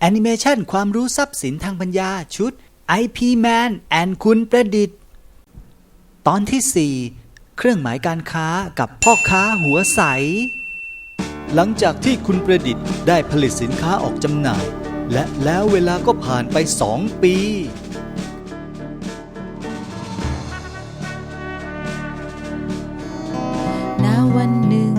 แอนิเมชันความรู้ทรัพย์สินทางปัญญาชุด IP Man and คุณประดิษฐ์ ตอนที่ 4 เครื่องหมายการค้ากับพ่อค้าหัวใส หลังจากที่คุณประดิษฐ์ได้ผลิตสินค้าออกจำหน่าย และแล้วเวลาก็ผ่านไป 2 ปี ณ วันหนึ่ง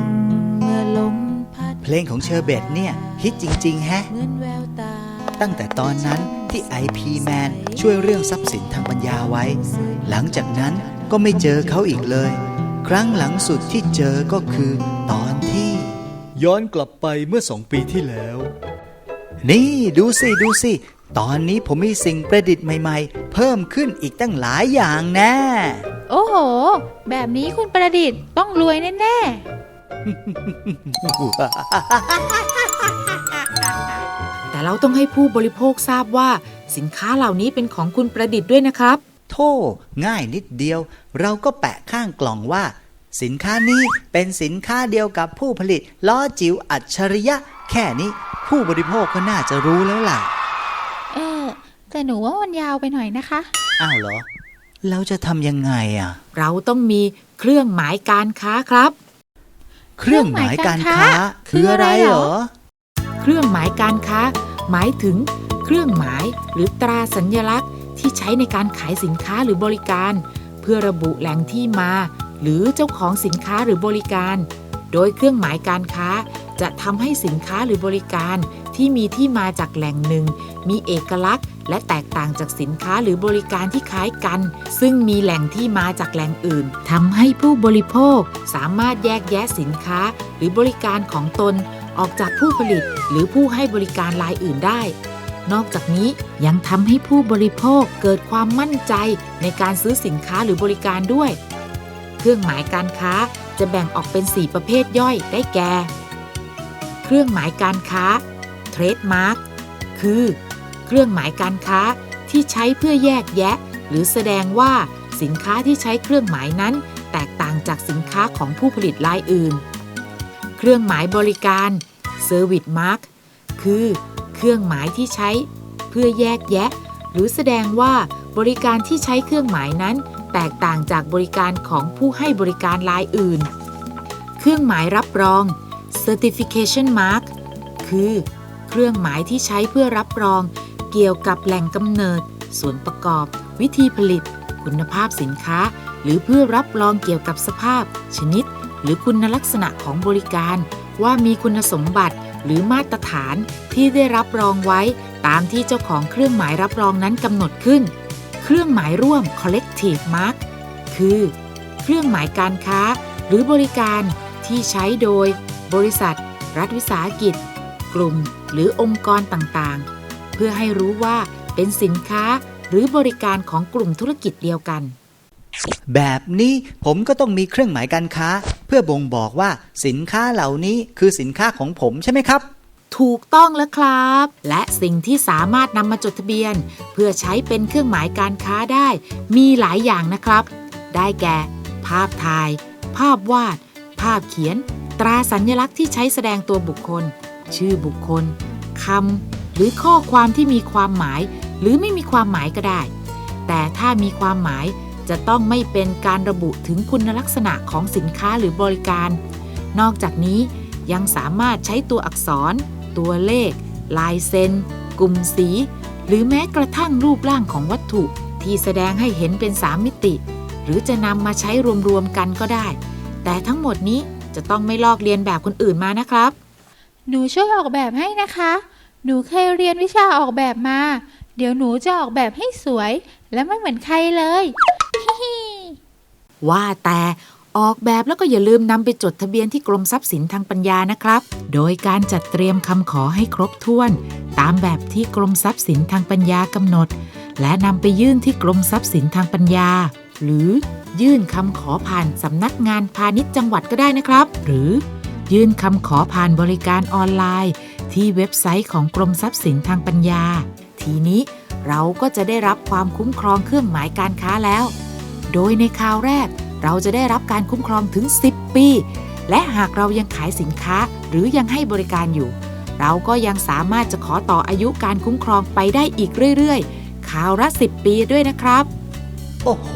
เมื่อลมพัด เพลงของเชอร์เบตเนี่ย ฮิตจริง ๆ แฮะ เหมือนแววตา ตั้งแต่ตอนนั้นที่ IP Man ช่วยเรื่องทรัพย์สินทางปัญญาไว้ หลังจากนั้นก็ไม่เจอเขาอีกเลย ครั้งหลังสุดที่เจอก็คือตอนที่ ย้อนกลับไปเมื่อสองปีที่แล้ว นี่ดูสิดูสิ ตอนนี้ผมมีสิ่งประดิษฐ์ใหม่ ๆ เพิ่มขึ้นอีกตั้งหลายอย่างแน่โอ้โห แบบนี้คุณประดิษฐ์ต้องรวยแน่ แต่เราต้องให้ผู้บริโภคทราบว่าสินค้าเหล่านี้เป็นของคุณประดิษฐ์ด้วยนะครับ โธ่ง่ายนิดเดียว เราก็แปะข้างกล่องว่า สินค้านี้เป็นสินค้าเดียวกับผู้ผลิตล้อจิ๋วอัจฉริยะ แค่นี้ ผู้บริโภคก็น่าจะรู้แล้วล่ะๆเออแต่หนูว่ามันยาวไปหน่อยนะคะ อ้าวเหรอ เราจะทำยังไงอะ เราต้องมีเครื่องหมายการค้าครับ เครื่องหมายการค้า คืออะไรเหรอ เครื่องหมายการค้า หมายถึง เครื่องหมายหรือตราสัญลักษณ์ ที่ใช้ในการขายสินค้าหรือบริการ เพื่อระบุแหล่งที่มา หรือเจ้าของสินค้าหรือบริการ โดยเครื่องหมายการค้า จะทำให้สินค้าหรือบริการที่มีที่มาจากแหล่งหนึ่ง มีเอกลักษณ์ และแตกต่างจากสินค้าหรือบริการที่คล้ายกัน ซึ่งมีแหล่งที่มาจากแหล่งอื่นทำให้ผู้บริโภคสามารถแยกแยะสินค้าหรือบริการของตน ออกจากผู้ผลิตหรือผู้ให้บริการรายอื่นได้ นอกจากนี้ยังทำให้ผู้บริโภคเกิดความมั่นใจในการซื้อสินค้าหรือบริการด้วย เครื่องหมายการค้าจะแบ่งออกเป็น 4 ประเภทย่อยได้แก่ เครื่องหมายการค้าเทรดมาร์กคือ เครื่องหมายการค้าที่ใช้เพื่อแยกแยะ หรือแสดงว่าสินค้าที่ใช้เครื่องหมายนั้น แตกต่างจากสินค้าของผู้ผลิตรายอื่น เครื่องหมายบริการ Service Mark คือเครื่องหมายที่ใช้เพื่อแยกแยะ หรือแสดงว่าบริการที่ใช้เครื่องหมายนั้น แตกต่างจากบริการของผู้ให้บริการรายอื่น เครื่องหมายรับรอง Certification Mark คือเครื่องหมายที่ใช้เพื่อรับรอง เกี่ยวกับแหล่งกำเนิด ส่วนประกอบ วิธีผลิต คุณภาพสินค้า หรือเพื่อรับรองเกี่ยวกับสภาพ ชนิด หรือคุณลักษณะของบริการ ว่ามีคุณสมบัติหรือมาตรฐานที่ได้รับรองไว้ตามที่เจ้าของเครื่องหมายรับรองนั้นกำหนดขึ้น เครื่องหมายร่วม collective mark คือ เครื่องหมายการค้า หรือบริการที่ใช้โดย บริษัท รัฐวิสาหกิจ กลุ่ม หรือองค์กรต่างๆ เพื่อให้รู้ว่าเป็นสินค้าหรือบริการของกลุ่มธุรกิจเดียวกัน แบบนี้ผมก็ต้องมีเครื่องหมายการค้า เพื่อบ่งบอกว่าสินค้าเหล่านี้คือสินค้าของผมใช่ไหมครับ ถูกต้องแล้วครับ และสิ่งที่สามารถนำมาจดทะเบียน เพื่อใช้เป็นเครื่องหมายการค้าได้ มีหลายอย่างนะครับ ได้แก่ ภาพถ่าย ภาพวาด ภาพเขียน ตราสัญลักษณ์ที่ใช้แสดงตัวบุคคล ชื่อบุคคลคำหรือข้อความที่มีความหมาย หรือไม่มีความหมายก็ได้ แต่ถ้ามีความหมาย จะต้องไม่เป็นการระบุถึงคุณลักษณะของสินค้าหรือบริการ นอกจากนี้ยังสามารถใช้ตัวอักษร ตัวเลข ลายเซ็น กลุ่มสี หรือแม้กระทั่งรูปร่างของวัตถุ ที่แสดงให้เห็นเป็นสามมิติ หรือจะนำมาใช้รวมๆกันก็ได้ แต่ทั้งหมดนี้จะต้องไม่ลอกเลียนแบบคนอื่นมานะครับ หนูช่วยออกแบบให้นะคะ หนูเคยเรียนวิชาออกแบบมา เดี๋ยวหนูจะออกแบบให้สวย และไม่เหมือนใครเลย ว่าแต่ออกแบบแล้วก็อย่าลืมนำไปจดทะเบียนที่กรมทรัพย์สินทางปัญญานะครับ โดยการจัดเตรียมคำขอให้ครบถ้วน ตามแบบที่กรมทรัพย์สินทางปัญญากำหนด และนำไปยื่นที่กรมทรัพย์สินทางปัญญา หรือยื่นคำขอผ่านสำนักงานพาณิชย์จังหวัดก็ได้นะครับ หรือ ยื่นคำขอผ่านบริการออนไลน์ ที่เว็บไซต์ของกรมทรัพย์สินทางปัญญา ทีนี้เราก็จะได้รับความคุ้มครองเครื่องหมายการค้าแล้ว โดยในคราวแรก เราจะได้รับการคุ้มครองถึง 10 ปี และหากเรายังขายสินค้าหรือยังให้บริการอยู่ เราก็ยังสามารถจะขอต่ออายุการคุ้มครองไปได้อีกเรื่อยๆ คราวละ 10 ปีด้วยนะครับ โอ้โห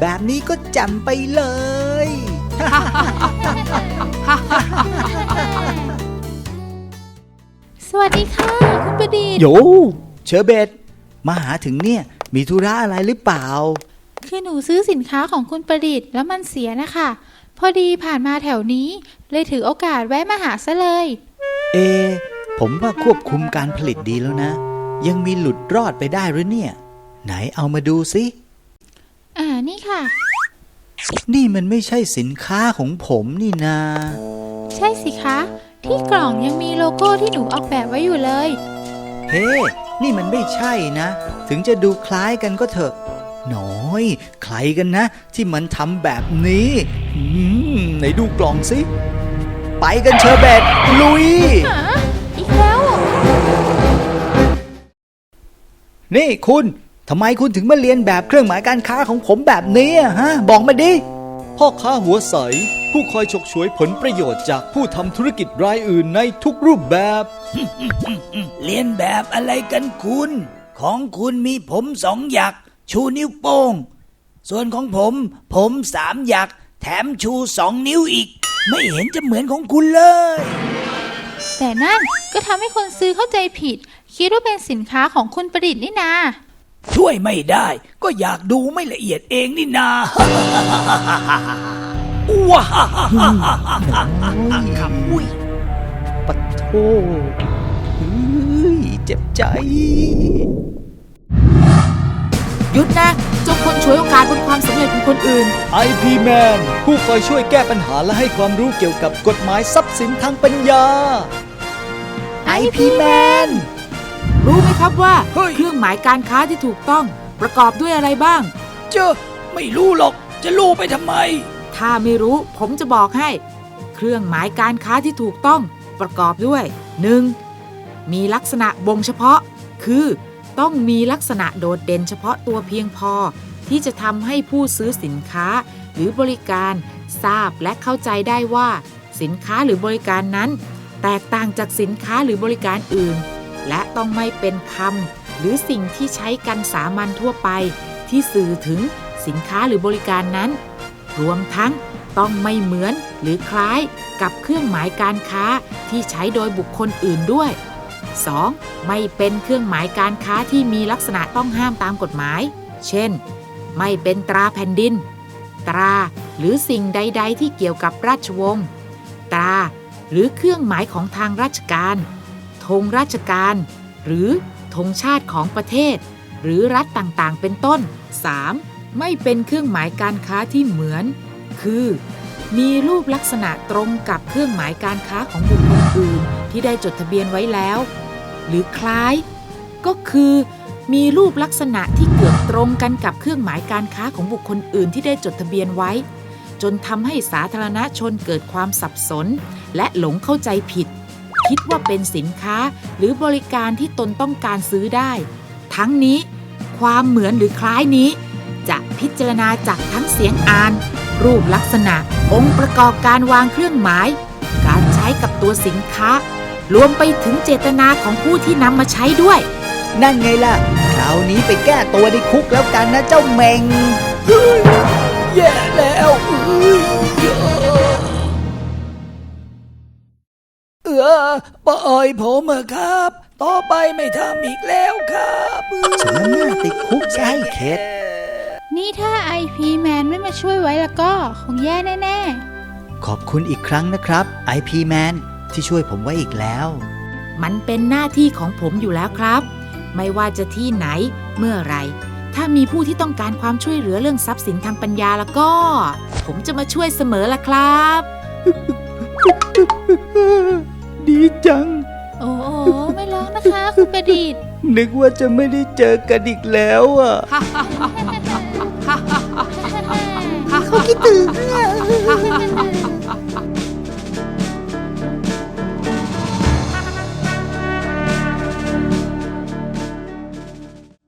แบบนี้ก็จำไปเลยสวัสดีค่ะ คุณประดิษฐ์โยเชอร์เบตมาหาถึงเนี่ย มีธุระอะไรหรือเปล่า คือหนูซื้อสินค้าของคุณประดิษฐ์แล้วมันเสียนะคะ พอดีผ่านมาแถวนี้ เลยถือโอกาสแวะมาหาซะเลย เอ ผมว่าควบคุมการผลิตดีแล้วนะ ยังมีหลุดรอดไปได้หรือเนี่ย ไหนเอามาดูสิ อ่านี่ค่ะ นี่มันไม่ใช่สินค้าของผมนี่นา ใช่สิคะ ที่กล่องยังมีโลโก้ที่หนูออกแบบไว้อยู่เลย เฮ้ นี่มันไม่ใช่นะ ถึงจะดูคล้ายกันก็เถอะ น้อย ใครกันนะ ที่มันทำแบบนี้อืมไหนดูกล่องสิ ไปกันเชอร์เบตลุยหาอีกแล้ว นี่คุณทำไมคุณถึงมาเรียนแบบเครื่องหมายการค้าของผมแบบนี้อะฮะ บอกมาดิ พ่อค้าหัวใส ผู้คอยฉกฉวยผลประโยชน์จากผู้ทำธุรกิจรายอื่นในทุกรูปแบบ เรียนแบบอะไรกันคุณ ของคุณมีผมสองหยัก ชูนิ้วโป้ง ส่วนของผม ผมสามหยัก แถมชูสองนิ้วอีก ไม่เห็นจะเหมือนของคุณเลย แต่นั่นก็ทำให้คนซื้อเข้าใจผิด คิดว่าเป็นสินค้าของคุณประดิษฐ์นี่นา ช่วยไม่ได้ ก็อยากดูไม่ละเอียดเองนี่นา ว้าคำอุ้ยปะโทเฮ้ยเจ็บใจ หยุดนะเจ้าคนฉวยโอกาสบนความสำเร็จของคนอื่น IP Man ผู้คอยช่วยแก้ปัญหาและให้ความรู้เกี่ยวกับกฎหมายทรัพย์สินทางปัญญา IP Man รู้ไหมครับว่าเฮ้ย เครื่องหมายการค้าที่ถูกต้อง ประกอบด้วยอะไรบ้าง เจ้าไม่รู้หรอกจะรู้ไปทำไม ถ้าไม่รู้ผมจะบอกให้ เครื่องหมายการค้าที่ถูกต้องประกอบด้วย 1. มีลักษณะบ่งเฉพาะ คือ ต้องมีลักษณะโดดเด่นเฉพาะตัวเพียงพอ ที่จะทำให้ผู้ซื้อสินค้าหรือบริการทราบและเข้าใจได้ว่า สินค้าหรือบริการนั้น แตกต่างจากสินค้าหรือบริการอื่น และต้องไม่เป็นคำหรือสิ่งที่ใช้กันสามัญทั่วไป ที่สื่อถึงสินค้าหรือบริการนั้น รวมทั้งต้องไม่เหมือนหรือคล้ายกับเครื่องหมายการค้าที่ใช้โดยบุคคลอื่นด้วย 2. ไม่เป็นเครื่องหมายการค้าที่มีลักษณะต้องห้ามตามกฎหมาย เช่น ไม่เป็นตราแผ่นดิน ตราหรือสิ่งใด ๆ ที่เกี่ยวกับราชวงศ์ ตราหรือเครื่องหมายของทางราชการ ธงราชการ หรือธงชาติของประเทศ หรือรัฐต่างๆ เป็นต้น 3. ไม่เป็นเครื่องหมายการค้าที่เหมือน คือ มีรูปลักษณะตรงกับเครื่องหมายการค้าของบุคคลอื่นที่ได้จดทะเบียนไว้แล้ว หรือคล้าย ก็คือมีรูปลักษณะที่เกือบตรงกันกับเครื่องหมายการค้าของบุคคลอื่นที่ได้จดทะเบียนไว้ จนทำให้สาธารณชนเกิดความสับสน และหลงเข้าใจผิด คิดว่าเป็นสินค้าหรือบริการที่ตนต้องการซื้อได้ ทั้งนี้ความเหมือนหรือคล้ายนี้ จะพิจารณาจากทั้งเสียงอ่าน รูปลักษณะ องค์ประกอบการวางเครื่องหมาย การใช้กับตัวสินค้า รวมไปถึงเจตนาของผู้ที่นำมาใช้ด้วย นั่นไงล่ะ คราวนี้ไปแก้ตัวในคุกแล้วกันนะเจ้าเมงแย่แล้วเอ้ยเออปล่อยผมเถอะครับ ต่อไปไม่ทำอีกแล้วครับสมน้ำหน้าติดคุกซะให้เข็ด นี่ถ้า IP Man ไม่มาช่วยไว้แล้วก็ คงแย่แน่ขอบคุณอีกครั้งนะครับ IP Man ที่ช่วยผมไว้อีกแล้ว มันเป็นหน้าที่ของผมอยู่แล้วครับ ไม่ว่าจะที่ไหนเมื่อไร ถ้ามีผู้ที่ต้องการความช่วยเหลือเรื่องทรัพย์สินทางปัญญาแล้วก็ ผมจะมาช่วยเสมอละครับ ดีจัง โอ้โหไม่ร้องนะคะ คุณประดิษฐ์นึกว่าจะไม่ได้เจอกันอีกแล้วอะ เขาคิดถึงอะ